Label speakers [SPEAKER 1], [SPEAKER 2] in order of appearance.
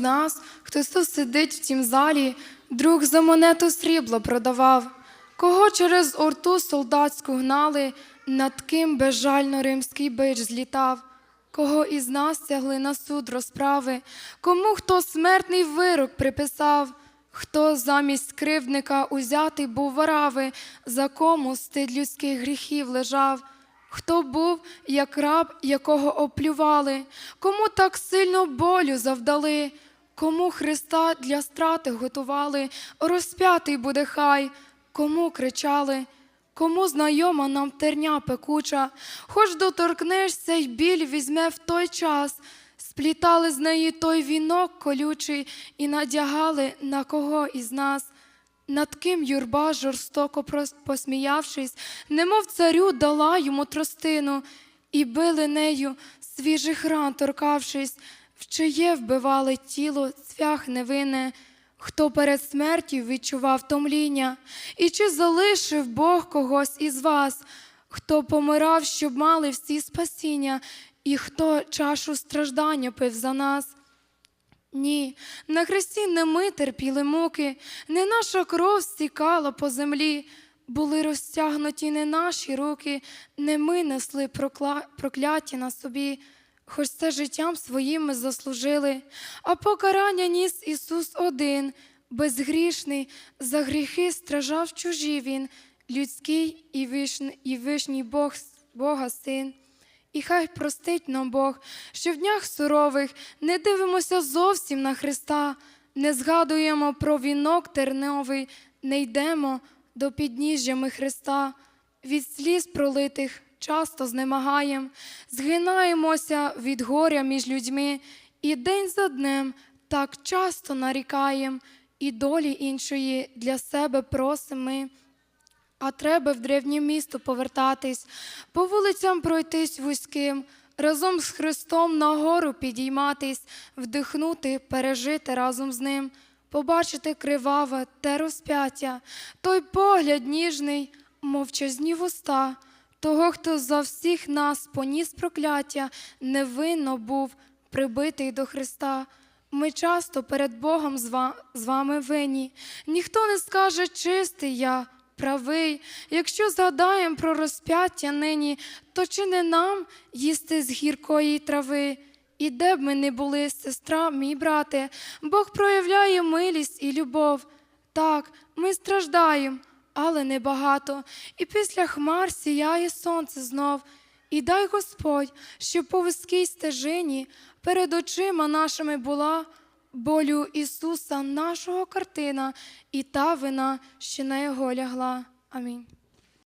[SPEAKER 1] нас, хто тут сидить в тім залі, друг за монету срібло продавав, кого через орту солдатську гнали, над ким безжально римський бич злітав, кого із нас тягли на суд розправи, кому хто смертний вирок приписав, хто замість кривдника узятий був варави, за кому стид людських гріхів лежав. Хто був, як раб, якого оплювали, кому так сильно болю завдали, кому Христа для страти готували, розп'ятий буде хай, кому кричали, кому знайома нам терня пекуча, хоч доторкнешся й біль візьме в той час, сплітали з неї той вінок колючий і надягали на кого із нас. Над ким юрба, жорстоко посміявшись, немов царю дала йому тростину, і били нею свіжих ран торкавшись, в чиє вбивали тіло цвях невинне, хто перед смертю відчував томління, і чи залишив Бог когось із вас, хто помирав, щоб мали всі спасіння, і хто чашу страждання пив за нас. Ні, на хресті не ми терпіли муки, не наша кров стікала по землі, були розтягнуті не наші руки, не ми несли прокла... прокляття на собі, хоч це життям своїм ми заслужили, а покарання ніс Ісус один, безгрішний, за гріхи стражав чужі він, людський і вишний, і вишній Бог, Бога син. І хай простить нам Бог, що в днях сурових не дивимося зовсім на Христа, не згадуємо про вінок терновий, не йдемо до підніжжя ми Христа, від сліз пролитих часто знемагаєм, згинаємося від горя між людьми, і день за днем так часто нарікаєм, і долі іншої для себе просимо ми. А треба в древнє місто повертатись, по вулицям пройтись вузьким, разом з Христом на гору підійматись, вдихнути, пережити разом з ним, побачити криваве те розп'яття, той погляд ніжний, мовчазні вуста, того, хто за всіх нас поніс прокляття, невинно був прибитий до Христа. Ми часто перед Богом з вами винні. Ніхто не скаже чистий я, правий. Якщо згадаємо про розп'яття нині, то чи не нам їсти з гіркої трави? І де б ми не були, сестра, мій брате, Бог проявляє милість і любов. Так, ми страждаємо, але небагато. І після хмар сіяє сонце знов. І дай Господь, щоб по вузькій стежині перед очима нашими була болю Ісуса, нашого картина, і та вина, що на його лягла. Амінь.